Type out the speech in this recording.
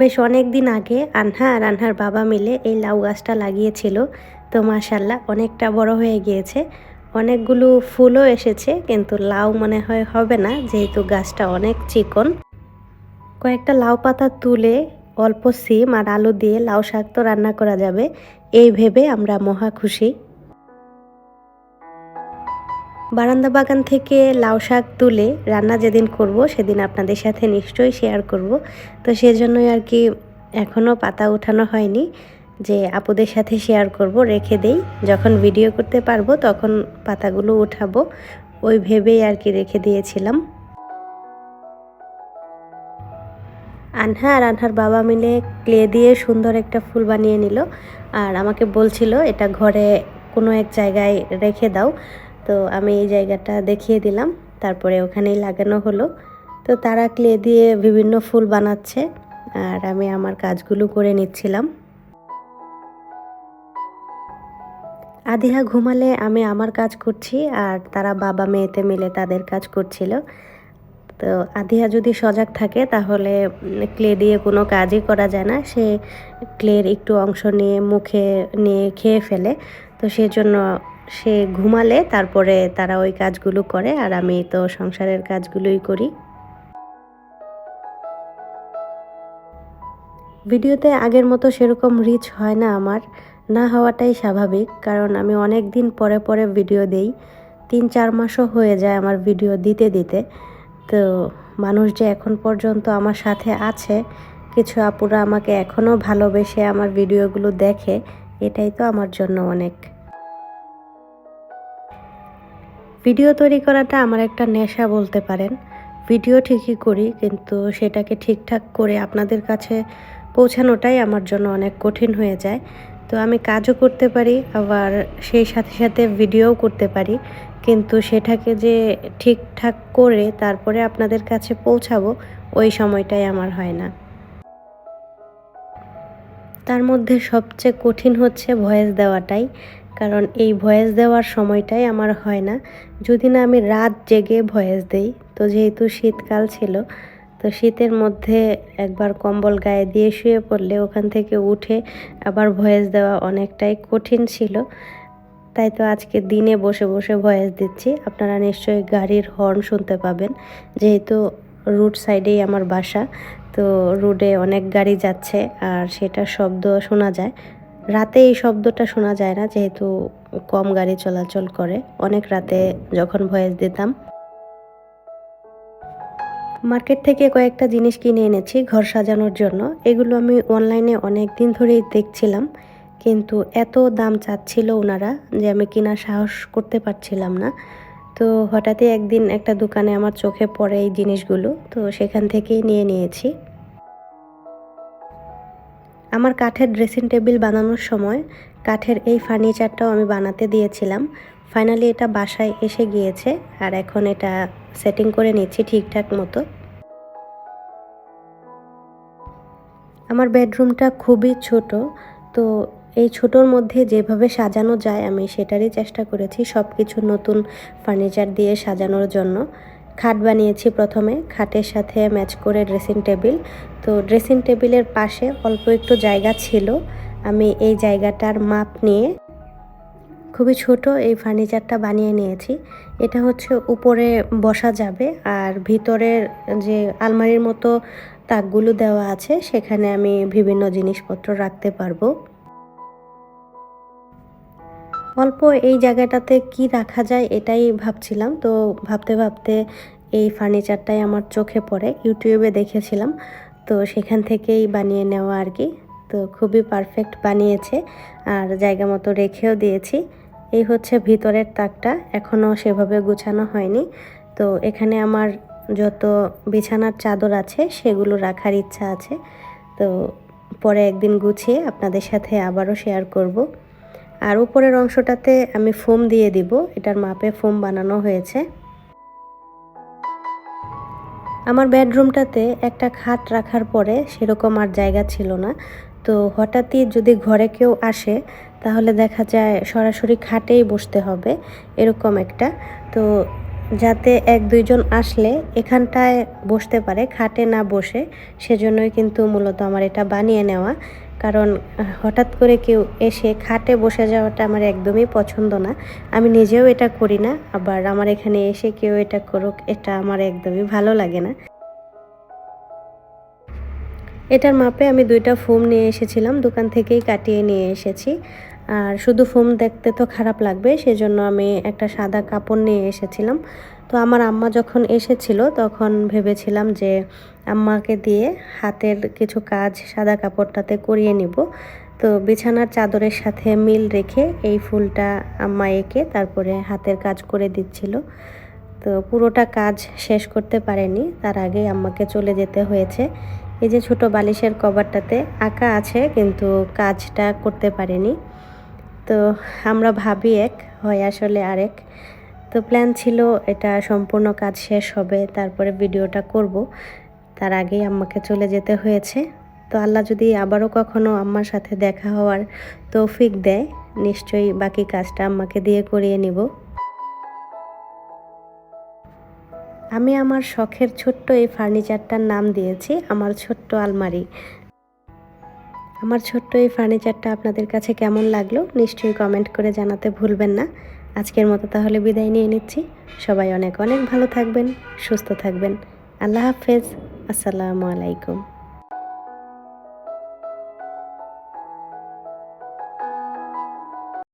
বেশ অনেক দিন আগে আনহা আর আনহার বাবা মিলে এই লাউ গাছটা লাগিয়েছিল। তো মাশাল্লাহ অনেকটা বড় হয়ে গিয়েছে। অনেকগুলো ফুলও এসেছে, কিন্তু লাউ মনে হয় হবে না, যেহেতু গাছটা অনেক চিকন। কয়েকটা লাউ পাতা তুলে অল্প সিম আর আলু দিয়ে লাউ শাক তো রান্না করা যাবে, এই ভেবে আমরা মহা খুশি। বারান্দা বাগান থেকে লাউ শাক তুলে রান্না যেদিন করব, সেদিন আপনাদের সাথে নিশ্চয়ই শেয়ার করব। তো সেজন্যই আর কি এখনও পাতা উঠানো হয়নি, যে আপুদের সাথে শেয়ার করব, রেখে দেই। যখন ভিডিও করতে পারব, তখন পাতাগুলো উঠাবো। ওই ভেবেই আর কি রেখে দিয়েছিলাম। আনহা আর আনহার বাবা মিলে ক্লে দিয়ে সুন্দর একটা ফুল বানিয়ে নিল। আর আমাকে বলছিল, এটা ঘরে কোনো এক জায়গায় রেখে দাও। তো আমি এই জায়গাটা দেখিয়ে দিলাম। তারপরে ওখানেই লাগানো হলো। তো তারা ক্লে দিয়ে বিভিন্ন ফুল বানাচ্ছে আর আমি আমার কাজগুলো করে নিচ্ছিলাম। আদিহা ঘুমালে আমি আমার কাজ করছি আর তারা বাবা মেয়েতে মিলে তাদের কাজ করছিল। তো আদিহা যদি সজাগ থাকে তাহলে ক্লে দিয়ে কোনো কাজই করা যায় না। সে ক্লের একটু অংশ নিয়ে মুখে নিয়ে খেয়ে ফেলে। তো সেজন্য সে ঘুমালে তারপরে তারা ওই কাজগুলো করে আর আমি তো সংসারের কাজগুলোই করি। ভিডিওতে আগের মতো সেরকম রিচ হয় না আমার। না হওয়াটাই স্বাভাবিক, কারণ আমি অনেক দিন পরে পরে ভিডিও দেই। তিন চার মাসও হয়ে যায় আমার ভিডিও দিতে দিতে। তো মানুষ যে এখন পর্যন্ত আমার সাথে আছে, কিছু আপুরা আমাকে এখনও ভালোবেসে আমার ভিডিওগুলো দেখে, এটাই তো আমার জন্য অনেক। ভিডিও তৈরি করাটা আমার একটা নেশা বলতে পারেন। ভিডিও ঠিকই করি, কিন্তু সেটাকে ঠিকঠাক করে আপনাদের কাছে পৌঁছানোটাই আমার জন্য অনেক কঠিন হয়ে যায়। তো আমি কাজও করতে পারি, আবার সেই সাথে সাথে ভিডিওও করতে পারি। কিন্তু সেটাকে যে ঠিকঠাক করে তারপরে আপনাদের কাছে পৌঁছাবো, ওই সময়টাই আমার হয় না। তার মধ্যে সবচেয়ে কঠিন হচ্ছে ভয়েস দেওয়াটাই। কারণ এই ভয়েস দেওয়ার সময়টাই আমার হয় না। যদি না আমি রাত জেগে ভয়েস দেই, তো যেহেতু শীতকাল ছিল, তো শীতের মধ্যে একবার কম্বল গায়ে দিয়ে শুয়ে পড়লে ওখান থেকে উঠে আবার ভয়েস দেওয়া অনেকটাই কঠিন ছিল। তাই তো আজকে দিনে বসে বসে ভয়েস দিচ্ছি। আপনারা নিশ্চয়ই গাড়ির হর্ন শুনতে পাবেন। যেহেতু রুট সাইডেই আমার বাসা, তো রোডে অনেক গাড়ি যাচ্ছে আর সেটা শব্দ শোনা যায়। রাতে এই শব্দটা শোনা যায় না, যেহেতু কম গাড়ি চলাচল করে। অনেক রাতে যখন ভয়েস দিতাম। মার্কেট থেকে কয়েকটা জিনিস কিনে এনেছি ঘর সাজানোর জন্য। এগুলো আমি অনলাইনে অনেক দিন ধরেই দেখছিলাম, কিন্তু এত দাম চাচ্ছিল ওনারা যে আমি কেনার সাহস করতে পারছিলাম না। তো হঠাৎই একদিন একটা দোকানে আমার চোখে পড়ে এই জিনিসগুলো, তো সেখান থেকেই নিয়ে নিয়েছি। আমার কাঠের ড্রেসিং টেবিল বানানোর সময় কাঠের এই ফার্নিচারটাও আমি বানাতে দিয়েছিলাম। ফাইনালি এটা বাসায় এসে গিয়েছে আর এখন এটা সেটিং করে নিচ্ছি ঠিকঠাক মতো। আমার বেডরুমটা খুবই ছোট, তো এই ছোটোর মধ্যে যেভাবে সাজানো যায় আমি সেটারই চেষ্টা করেছি সব কিছু নতুন ফার্নিচার দিয়ে সাজানোর জন্য। খাট বানিয়েছি প্রথমে, খাটের সাথে ম্যাচ করে ড্রেসিং টেবিল তো ড্রেসিং টেবিলের পাশে অল্প একটু জায়গা ছিল। আমি এই জায়গাটার মাপ নিয়ে খুবই ছোট এই ফার্নিচারটা বানিয়ে নিয়েছি। এটা হচ্ছে উপরে বসা যাবে আর ভিতরের যে আলমারির মতো তাকগুলো দেওয়া আছে, সেখানে আমি বিভিন্ন জিনিসপত্র রাখতে পারব। অল্প এই জায়গাটাতে কি রাখা যায় এটাই ভাবছিলাম। তো ভাবতে ভাবতে এই ফার্নিচারটাই আমার চোখে পড়ে ইউটিউবে দেখেছিলাম। তো সেখান থেকেই বানিয়ে নেওয়া আর কি। তো খুবই পারফেক্ট বানিয়েছে আর জায়গা মতো রেখেও দিয়েছি। এই হচ্ছে ভিতরের তাকটা এখনও সেভাবে গুছানো হয়নি। তো এখানে আমার যত বিছানার চাদর আছে সেগুলো রাখার ইচ্ছা আছে। তো পরে একদিন গুছিয়ে আপনাদের সাথে আবারও শেয়ার করব। আর উপরের অংশটাতে আমি ফোম দিয়ে দিব। এটার মাপে ফোম বানানো হয়েছে। আমার বেডরুমটাতে একটা খাট রাখার পরে সেরকম আর জায়গা ছিল না। তো হঠাৎই যদি ঘরে কেউ আসে, তাহলে দেখা যায় সরাসরি খাটেই বসতে হবে, এরকম একটা। তো যাতে এক দুইজন আসলে এখানটায় বসতে পারে, খাটে না বসে, সেজন্যই কিন্তু মূলত আমার এটা বানিয়ে নেওয়া। কারণ হঠাৎ করে কেউ এসে খাটে বসে যাওয়াটা আমার একদমই পছন্দ না। আমি নিজেও এটা করি না, আবার আমার এখানে এসে কেউ এটা করুক, এটা আমার একদমই ভালো লাগে না। এটার মাপে আমি দুইটা ফোম নিয়ে এসেছিলাম, দোকান থেকেই কাটিয়ে নিয়ে এসেছি। আর শুধু ফোম দেখতে তো খারাপ লাগবে, সেজন্য আমি একটা সাদা কাপড় নিয়ে এসেছিলাম। তো আমার আম্মা যখন এসেছিল, তখন ভেবেছিলাম যে আম্মাকে দিয়ে হাতের কিছু কাজ সাদা কাপড়টাতে করিয়ে নিব। তো বিছানার চাদরের সাথে মিল রেখে এই ফুলটা আম্মা এঁকে তারপরে হাতের কাজ করে দিচ্ছিল। তো পুরোটা কাজ শেষ করতে পারেনি, তার আগে আম্মাকে চলে যেতে হয়েছে। এই যে ছোট বালিশের কভারটাতে আঁকা আছে, কিন্তু কাজটা করতে পারেনি। তো আমরা ভাবি এক, হয় আসলে আরেক। তো প্ল্যান ছিল, এটা সম্পূর্ণ কাজ শেষ হবে, তারপরে ভিডিওটা করব। তার আগেই আম্মাকে চলে যেতে হয়েছে। তো আল্লাহ যদি আবারও কখনো আম্মার সাথে দেখা হওয়ার তৌফিক দেয়, নিশ্চয়ই বাকি কাজটা আম্মাকে দিয়ে করিয়ে নিব। আমি আমার শখের ছোট্ট এই ফার্নিচারটার নাম দিয়েছি, আমার ছোট্ট আলমারি। আমার ছোট্ট এই ফার্নিচারটা আপনাদের কাছে কেমন লাগল, নিশ্চয়ই কমেন্ট করে জানাতে ভুলবেন না। আজকের মতো তাহলে বিদায় নিয়ে নিচ্ছি। সবাই অনেক অনেক ভালো থাকবেন, সুস্থ থাকবেন। আল্লাহ হাফেজ। আসসালামু আলাইকুম।